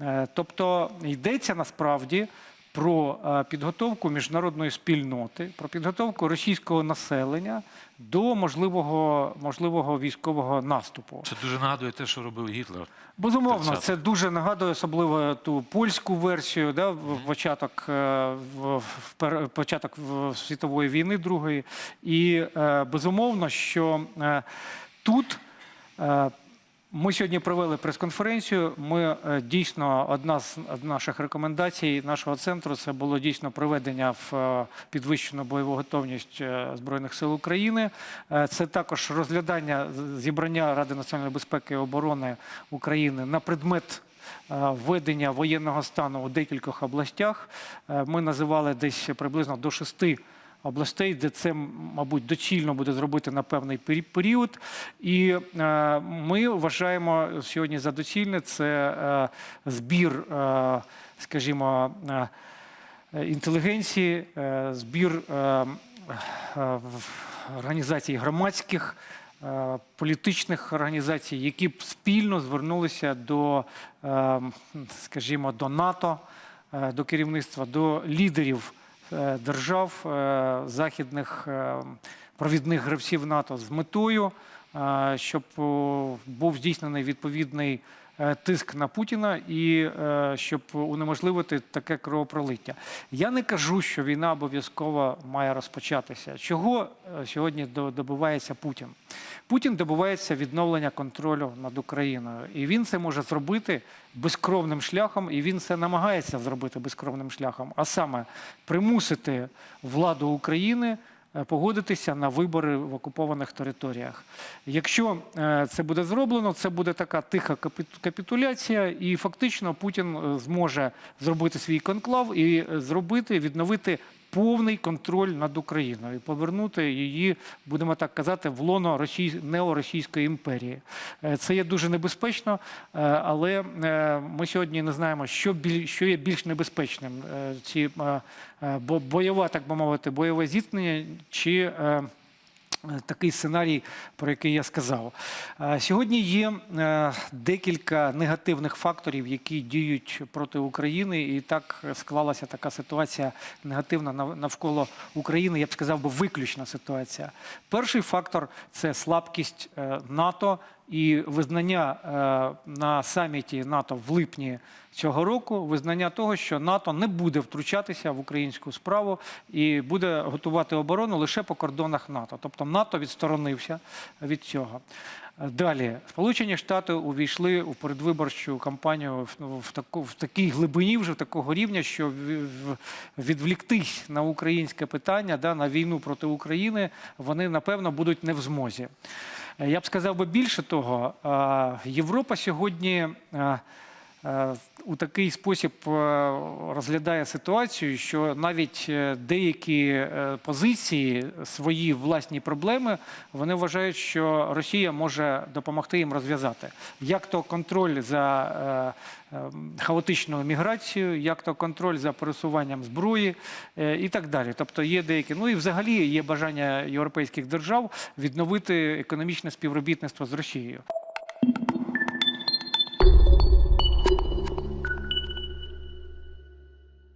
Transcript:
Е, Тобто йдеться насправді про е, підготовку міжнародної спільноти, про підготовку російського населення до можливого, можливого військового наступу. Це дуже нагадує те, що робив Гітлер. Безумовно, це дуже нагадує особливо ту польську версію, да, в початок, е, в, початок світової війни другої. І безумовно, що тут. Ми сьогодні провели прес-конференцію. Ми е, дійсно одна з наших рекомендацій нашого центру це було дійсно проведення в е, підвищену бойову готовність е, збройних сил України. Це також розглядання зібрання Ради національної безпеки і оборони України на предмет. Введення воєнного стану у декількох областях ми називали десь приблизно до шести областей, де це, мабуть, доцільно буде зробити на певний період. І е, ми вважаємо сьогодні за доцільне це е, збір, е, скажімо, інтелігенції, збір організацій громадських. Політичних організацій, які б спільно звернулися до, скажімо, до НАТО, до керівництва, до лідерів держав е, західних е, провідних гравців НАТО з метою, е, щоб був здійснений відповідний е, тиск на Путіна і е, щоб унеможливити таке кровопролиття. Я не кажу, що війна обов'язково має розпочатися. Чого е, сьогодні до- добивається Путін? Путін добивається відновлення контролю над Україною, і він це може зробити безкровним шляхом, і він це намагається зробити безкровним шляхом, а саме примусити владу України е, погодитися на вибори в окупованих територіях. Якщо е, це буде зроблено, це буде така тиха капітуляція, і фактично Путін е, зможе зробити свій конклав і е, зробити, відновити. Повний контроль над Україною повернути її, будемо так казати, в лоно росій... неоросійської імперії. Е, Це є дуже небезпечно, е, але е, ми сьогодні не знаємо, що, біль... що є більш небезпечним: ці бо- бойова, так би мовити, бойове зіткнення чи. Е, Такий сценарій, про який я сказав. Е, Сьогодні є е, декілька негативних факторів, які діють проти України, і так склалася така ситуація негативна навколо України. Я б сказав би виключна ситуація. Перший фактор це слабкість НАТО і визнання е, на саміті НАТО в липні цього року. Визнання того, що НАТО не буде втручатися в українську справу і буде готувати оборону лише по кордонах НАТО. Тобто НАТО відсторонився від цього. Далі, Сполучені Штати увійшли у передвиборчу кампанію в, ну, таку, в такій глибині, вже такого рівня, що в- в- відвліктись на українське питання, да, на війну проти України, вони напевно будуть не в змозі. Е, Я б сказав би більше того, Європа сьогодні. Е, У такий спосіб е, розглядає ситуацію, що навіть е, деякі позиції, свої власні проблеми, вони вважають, що Росія може допомогти їм розв'язати. Як то контроль за е, е, хаотичною міграцією, як то контроль за пересуванням зброї і так далі. Тобто є деякі, ну і взагалі є бажання європейських держав відновити економічне співробітництво з Росією.